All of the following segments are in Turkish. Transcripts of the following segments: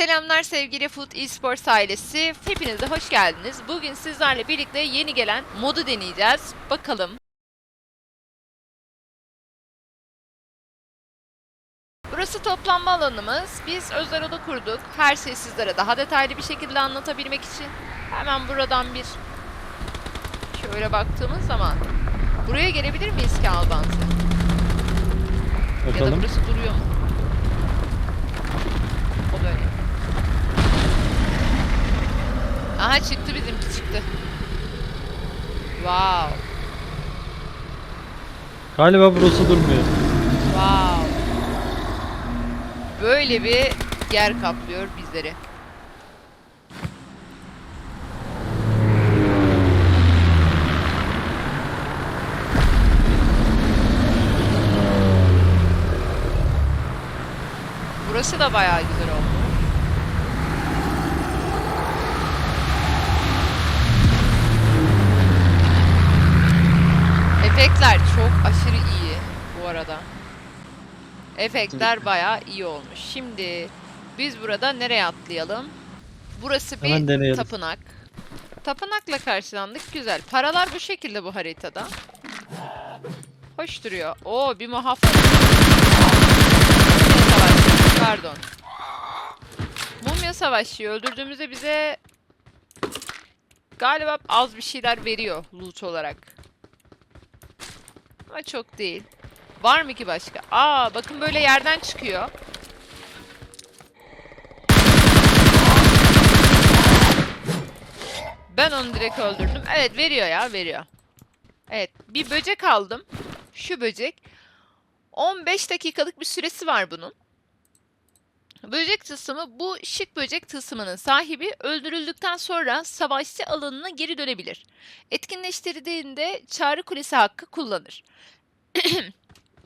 Selamlar sevgili Foot Esports ailesi. Hepiniz de hoş geldiniz. Bugün sizlerle birlikte yeni gelen modu deneyeceğiz. Bakalım. Burası toplanma alanımız. Biz özel oda kurduk. Her şeyi sizlere daha detaylı bir şekilde anlatabilmek için. Hemen buradan bir şöyle baktığımız zaman buraya gelebilir miyiz ki Albansı? Ya da Bakalım. burası duruyor mu? O böyle. Aha çıktı bizimki çıktı. Wow. Galiba burası durmuyor. Wow. Böyle bir yer kaplıyor bizleri. Burası da bayağı güzel oldu. Efektler çok aşırı iyi bu arada. Efektler bayağı iyi olmuş. Şimdi biz burada nereye atlayalım? Burası Hemen bir deneyelim. tapınak. Tapınakla karşılandık. Güzel. Paralar bu şekilde bu haritada. Hoş duruyor. Oo bir muhafız. Mumya. Pardon. Mumya savaşçıyı öldürdüğümüzde bize galiba az bir şeyler veriyor loot olarak. Ama çok değil. Var mı ki başka? Aa bakın böyle yerden çıkıyor. Ben onu direkt öldürdüm. Evet veriyor ya veriyor. Evet bir böcek aldım. Şu böcek. 15 dakikalık bir süresi var bunun. Böcek tılsımı bu şık böcek tılsımının sahibi öldürüldükten sonra savaşçı alanına geri dönebilir. Etkinleştirdiğinde çağrı kulesi hakkı kullanır.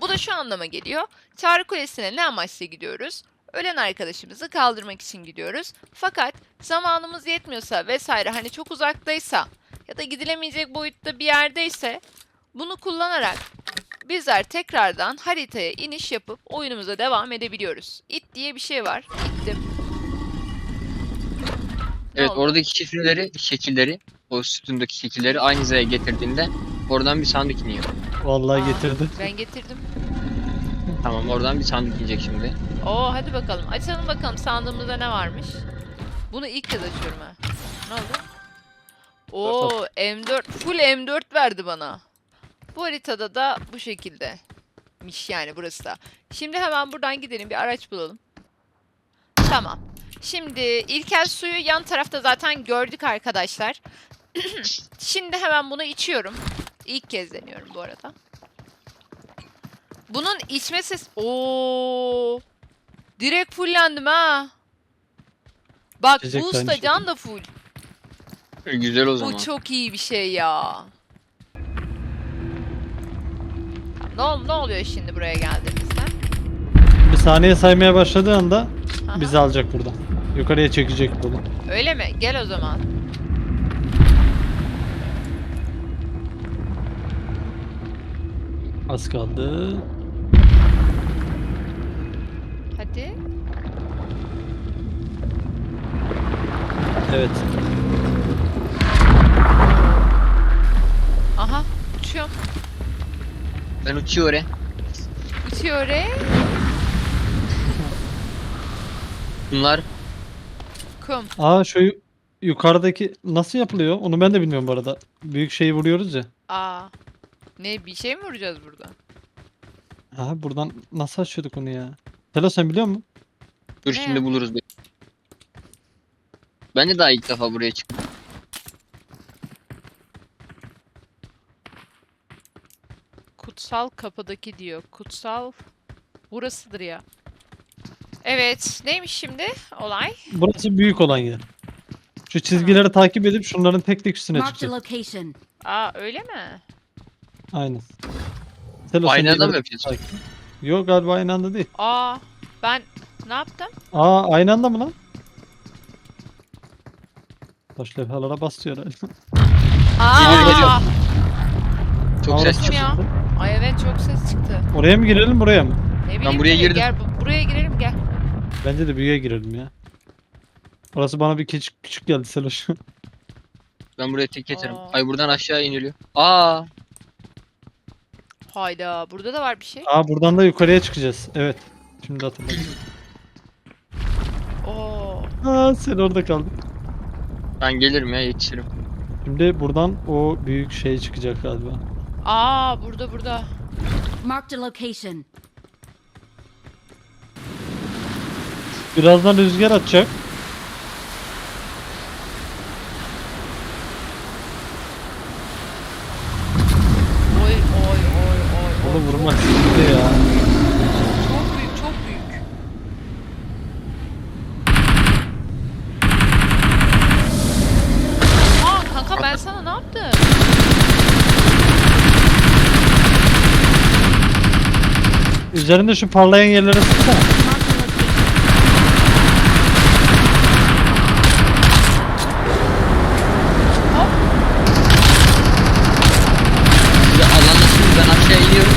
Bu da şu anlama geliyor. Çağrı Kulesi'ne ne amaçla gidiyoruz? Ölen arkadaşımızı kaldırmak için gidiyoruz. Fakat zamanımız yetmiyorsa vesaire hani çok uzaktaysa ya da gidilemeyecek boyutta bir yerdeyse bunu kullanarak bizler tekrardan haritaya iniş yapıp oyunumuza devam edebiliyoruz. It diye bir şey var. İttim. Ne Evet oldu? oradaki şifreleri, şekilleri, o sütundaki şekilleri aynı hizaya getirdiğinde oradan bir sandık iniyor. Vallahi Aa, getirdi. Ben getirdim. Tamam oradan bir sandık inecek şimdi. Oo hadi bakalım. Açalım bakalım sandığımızda ne varmış. Bunu ilk kez açıyorum ha. Ne oldu? Oo M4 full M4 verdi bana. Bu haritada da bu şekilde. Miş yani burası da. Şimdi hemen buradan gidelim bir araç bulalım. Tamam. Şimdi İlkel suyu yan tarafta zaten gördük arkadaşlar. Şimdi hemen bunu içiyorum. İlk kez deniyorum bu arada. Bunun içme ses... Oo. Direkt fullendim ha. Bak İçecek boost da can da full. E, Güzel o zaman. Bu çok iyi bir şey ya. Ne, ol- ne oluyor şimdi buraya geldiğimizde? Bir saniye saymaya başladığı anda Aha. bizi alacak buradan. Yukarıya çekecek bunu. Öyle mi? Gel o zaman. Az kaldı. Hadi. Evet. Ben uçuyor oraya. Uçuyor oraya. Bunlar Kum. Aa şu yu- yukarıdaki nasıl yapılıyor? Onu ben de bilmiyorum bu arada. Büyük şeyi vuruyoruz ya. Aa. Ne bir şey mi vuracağız burada? Ha buradan nasıl açıyorduk onu ya? Selo sen biliyor musun? dur Ne şimdi buluruz. bir. Ben de daha ilk defa buraya çıktım. Kutsal kapıdaki diyor. Kutsal burasıdır ya. Evet. Neymiş şimdi olay? Burası büyük olan yer. Şu çizgileri takip edip şunların tek tek üstüne Marked a çıkacak. location. Aa öyle mi? Aynen. Sen Aynı anda mı takip et. Yok galiba aynı anda değil. Aa ben ne yaptım? Aa aynı anda mı lan? Taş levhalara basıyor herhalde. Aa! geliyor. Çok ses çıktı. ya. Ay evet çok ses çıktı. Oraya mı girelim buraya mı? Ne bileyim buraya nereye? girdim. Gel bu- buraya girelim gel. Bence de büyüye girelim ya. Orası bana bir küçük, küçük geldi Seloş. Ben buraya tek yeterim. Aa. Ay buradan aşağı iniliyor. Aa, Hayda burada da var bir şey. Aa buradan da yukarıya çıkacağız. Evet. Şimdi hatırladım. Oo. Aa sen orada kaldın. ben gelirim ya yetişirim. Şimdi buradan o büyük şey çıkacak galiba. Aa burada burada. Marked a location. Birazdan rüzgar atacak. Oy oy oy oy. Onu vurmak istedi ya. Çok büyük çok büyük. Aa kanka ben sana ne yaptım? Üzerinde şu parlayan yerlere sıksana. Marked a location. Hop. Siz de alandasınız ben aşağı iniyorum.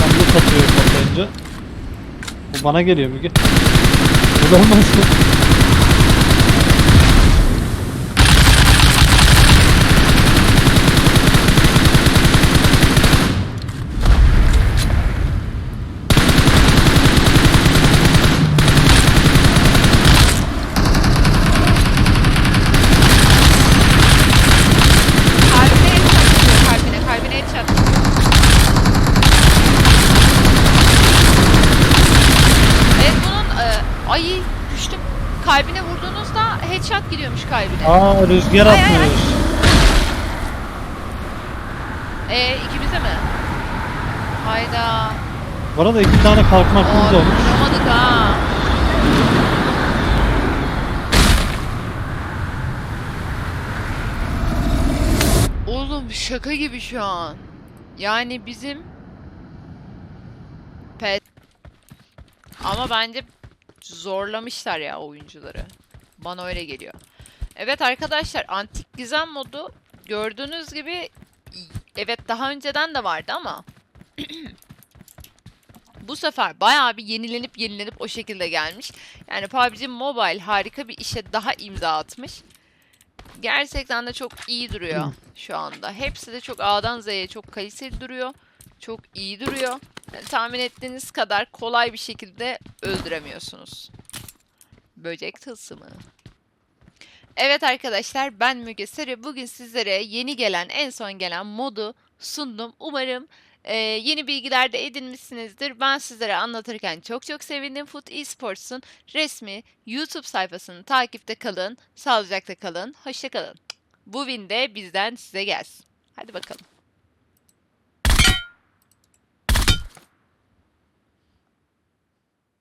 Tam bu atıyor patlayınca. Bu bana geliyor Müge. Bu da olmaz mı? Kalbine headshot atıyor, kalbine kalbine headshot. Evet bunun e, ay düştüm. Kalbine vurduğunuzda headshot gidiyormuş kalbine. Aa rüzgar Ay, ay, ay. atmış. E ikimize mi? Hayda. Bu arada iki tane kalkma hakkımız Aa, olmuş. vuramadık ha. Oğlum şaka gibi şu an. Yani bizim pet ama bence zorlamışlar ya oyuncuları. Bana öyle geliyor. Evet arkadaşlar antik gizem modu gördüğünüz gibi evet daha önceden de vardı ama bu sefer bayağı bir yenilenip yenilenip o şekilde gelmiş. Yani PUBG Mobile harika bir işe daha imza atmış. Gerçekten de çok iyi duruyor şu anda. Hepsi de çok A'dan Z'ye çok kaliteli duruyor. Çok iyi duruyor. Yani tahmin ettiğiniz kadar kolay bir şekilde öldüremiyorsunuz. Böcek tılsımı. Evet arkadaşlar ben Müge Sarı. Bugün sizlere yeni gelen en son gelen modu sundum. Umarım ee, yeni bilgiler de edinmişsinizdir. Ben sizlere anlatırken çok çok sevindim. Foot Esports'un resmi YouTube sayfasını takipte kalın. Sağlıcakla kalın. Hoşça kalın. Bu win de bizden size gelsin. Hadi bakalım.